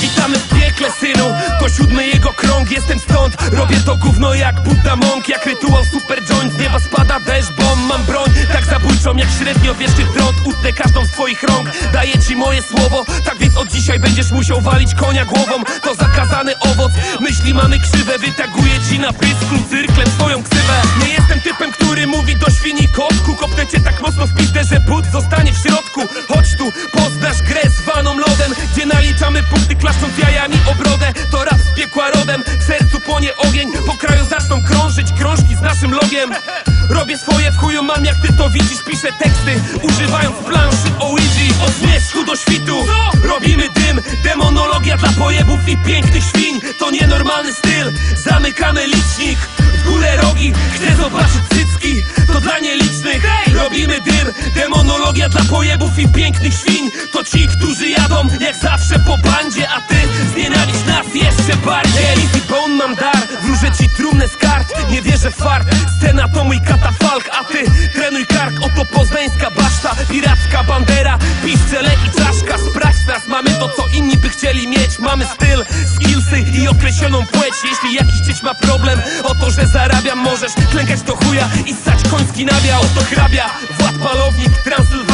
Witamy w piekle, synu. To siódmy jego krąg, jestem stąd. Robię to gówno jak Buddha Monk. Jak rytuał super joint Z nieba spada deszcz, bo mam broń. Tak zabójczą jak średnio wieszczy trąd. Utnę każdą z twoich rąk. Daję ci moje słowo. Tak więc od dzisiaj będziesz musiał walić konia głową. To zakazany owoc. Myśli mamy krzywe. Wytaguję ci na pysku cyrklem swoją ksywę. Nie jestem typem, który mówi do świni kotku Kopnę cię tak mocno w pizdę, że but zostanie w środku. Chodź tu, poznasz grę zwaną lodem Gdzie naliczamy punkty klaszcząc jajami o brodę To rap z piekła rodem, w sercu płonie ogień Po kraju zaczną krążyć krążki z naszym logiem. Robię swoje w chuju mam jak ty to widzisz Piszę teksty, używając planszy Ouija. Od zmierzchu do świtu Robimy dym, demonologia dla pojebów i pięknych świń. To nienormalny styl, zamykamy licznik W górę rogi, chcę zobaczyć cycki pojebów i pięknych świń. To ci, którzy jadą jak zawsze po bandzie A ty znienawiść nas jeszcze bardziej. Easy bone mam dar, wróżę ci trumnę z kart. Nie wierzę w fart, scena to mój katafalk A ty trenuj kark, oto poznańska baszta Piracka bandera, piszczele i czaszka. Sprawdź nas, mamy to co inni by chcieli mieć. Mamy styl, skillsy i określoną płeć. Jeśli jakiś dzieć ma problem o to, że zarabiam Możesz klękać do chuja i ssać koński nabiał. Oto hrabia, Wład Palownik, Transylwania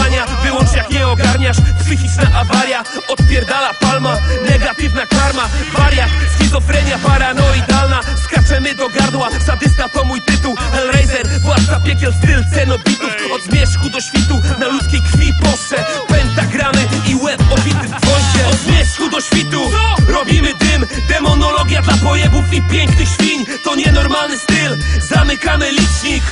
awaria Odpierdala palma, negatywna karma Wariat, schizofrenia paranoidalna. Skaczemy do gardła, sadysta to mój tytuł Hellraiser, władca piekiel, styl cenobitów. Od zmierzchu do świtu, na ludzkiej krwi postrze Pentagramy i łeb obity w gwoździe Od zmierzchu do świtu, robimy dym. Demonologia dla pojebów i pięknych świń. To nienormalny styl, zamykamy licznik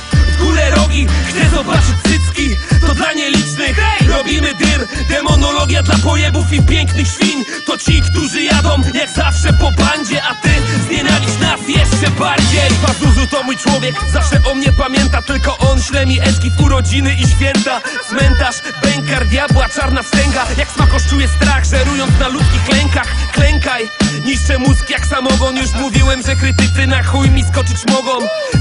robimy dym Demonologia dla pojebów i pięknych świń. To ci, którzy jadą jak zawsze po bandzie A ty znienawiść nas jeszcze bardziej. Pazuzu to mój człowiek, zawsze o mnie pamięta. Tylko on śle mi eski w urodziny i święta. Cmentarz, bękar, diabła, czarna wstęga. Jak smakoszczuje strach, żerując na ludzkich lękach Klękaj, niszczę mózg jak samogon. Już mówiłem, że krytycy na chuj mi skoczyć mogą.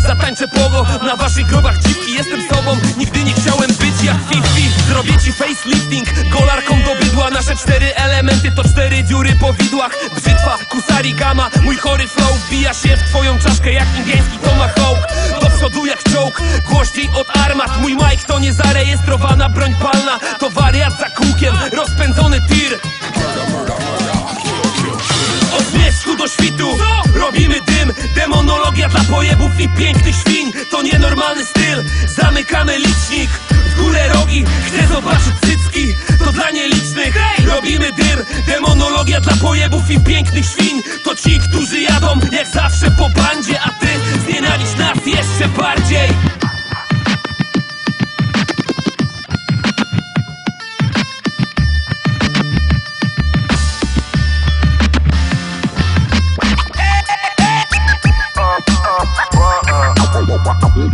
Zatańczę pogo na waszych grobach dziwki Jestem sobą, nigdy nie chciałem być jak Fifi. Zrobię ci facelifting, kolarką do bydła. Nasze cztery elementy to cztery dziury po widłach. Brzytwa, kusari, gama, mój chory flow Wbija się w twoją czaszkę jak indyjski tomahawk. Do przodu jak czołg, głośniej od armat. Mój mic to niezarejestrowana broń palna. To wariat za Patologia dla pojebów i pięknych świń. To nienormalny styl. Zamykamy licznik. W górę rogi. Chcę zobaczyć cycki. To dla nielicznych. Robimy dyr. Demonologia dla pojebów i pięknych świń. To ci, którzy jadą jak zawsze po bandzie A ty znienawidzisz nas jeszcze bardziej.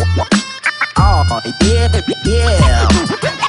Oh, yeah, yeah.